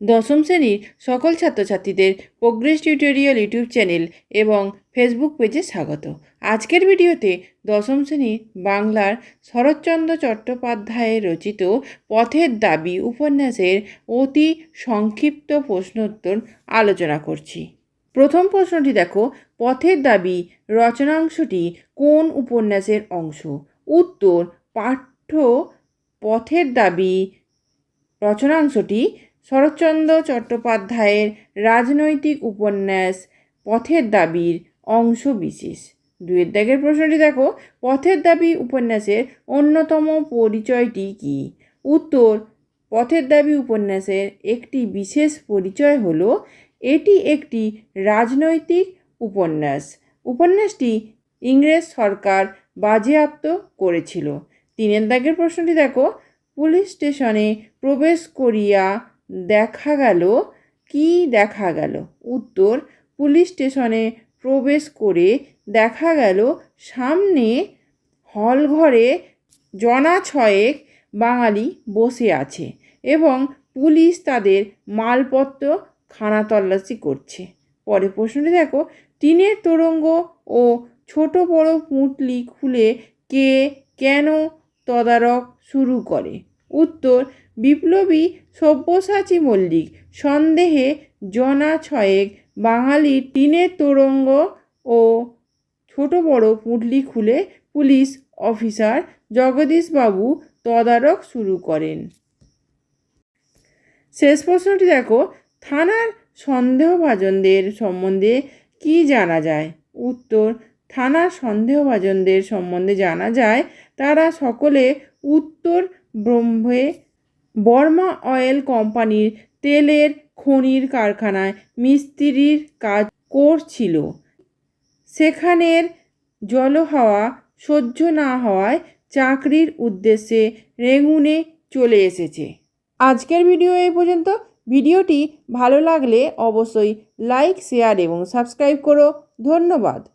দশম শ্রেণির সকল ছাত্রছাত্রীদের প্রোগ্রেস টিউটোরিয়াল ইউটিউব চ্যানেল এবং ফেসবুক পেজে স্বাগত। আজকের ভিডিওতে দশম শ্রেণির বাংলার শরৎচন্দ্র চট্টোপাধ্যায়ের রচিত পথের দাবি উপন্যাসের অতি সংক্ষিপ্ত প্রশ্নোত্তর আলোচনা করছি। প্রথম প্রশ্নটি দেখো, পথের দাবি রচনাংশটি কোন উপন্যাসের অংশ? উত্তর, পাঠ্য পথের দাবি রচনাংশটি শরৎচন্দ্র চট্টোপাধ্যায়ের রাজনৈতিক উপন্যাস পথের দাবির অংশ বিশেষ। দুয়ের দাগের প্রশ্নটি দেখো, পথের দাবি উপন্যাসের অন্যতম পরিচয়টি কী? উত্তর, পথের দাবি উপন্যাসের একটি বিশেষ পরিচয় হলো, এটি একটি রাজনৈতিক উপন্যাস। উপন্যাসটি ইংরেজ সরকার বাজেয়াপ্ত করেছিল। তিনের দাগের প্রশ্নটি দেখো, পুলিশ স্টেশনে প্রবেশ করিয়া দেখা গেল, কি দেখা গেল? উত্তর, পুলিশ স্টেশনে প্রবেশ করে দেখা গেল, সামনে হলঘরে জনা ছয়েক বাঙালি বসে আছে এবং পুলিশ তাদের মালপত্র খানা তল্লাশি করছে। পরে প্রশ্নটি, দেখো, টিনের তোরঙ্গ ও ছোট বড় পুঁটলি খুলে কে কেন তদারক শুরু করে? উত্তর, বিপ্লবী সব্যসাচী মল্লিক। সন্দেহে জনা ছয়েক বাঙালি টিনের তোরঙ্গ ও ছোট বড় পুঁটলি খুলে পুলিশ অফিসার জগদীশবাবু তদারক শুরু করেন। শেষ প্রশ্নটি দেখো, থানার সন্দেহভাজনদের সম্বন্ধে কি জানা যায়? উত্তর, থানার সন্দেহভাজনদের সম্বন্ধে জানা যায়, তারা সকলে উত্তর ব্রহ্মে বর্মা অয়েল কোম্পানির তেলের খনির কারখানায় মিস্ত্রির কাজ করছিল। সেখানের জলহাওয়া সহ্য না হওয়ায় চাকরির উদ্দেশ্যে রেঙ্গুনে চলে এসেছে। আজকের ভিডিও এই পর্যন্ত। ভিডিওটি ভালো লাগলে অবশ্যই লাইক, শেয়ার এবং সাবস্ক্রাইব করো। ধন্যবাদ।